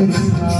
Senhor.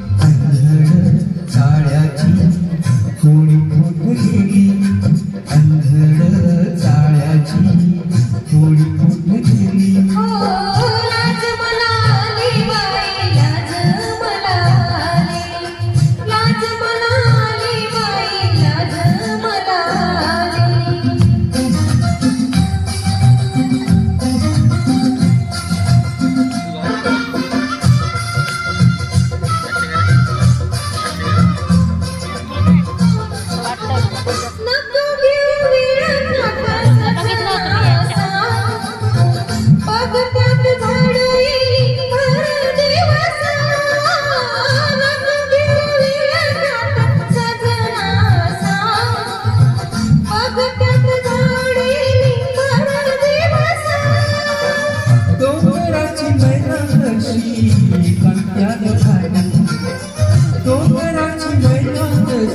झाडाची कोणी फुटली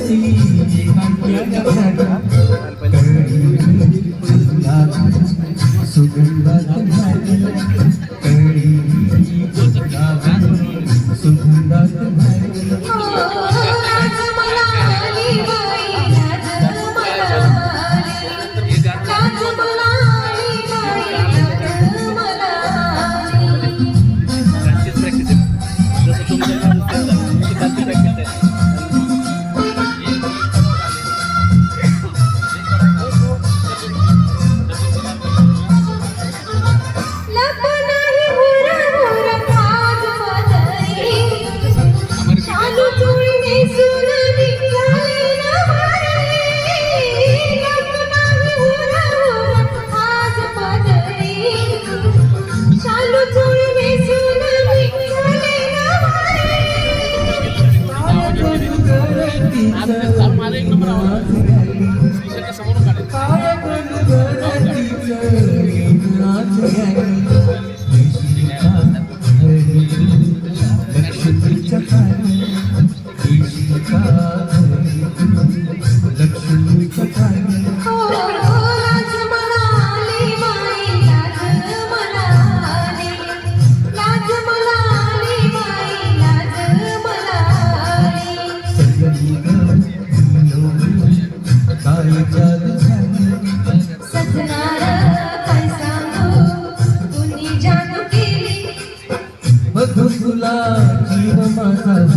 สิ่งที่มันเหมือนกับง आम्ही 啊，记得吗？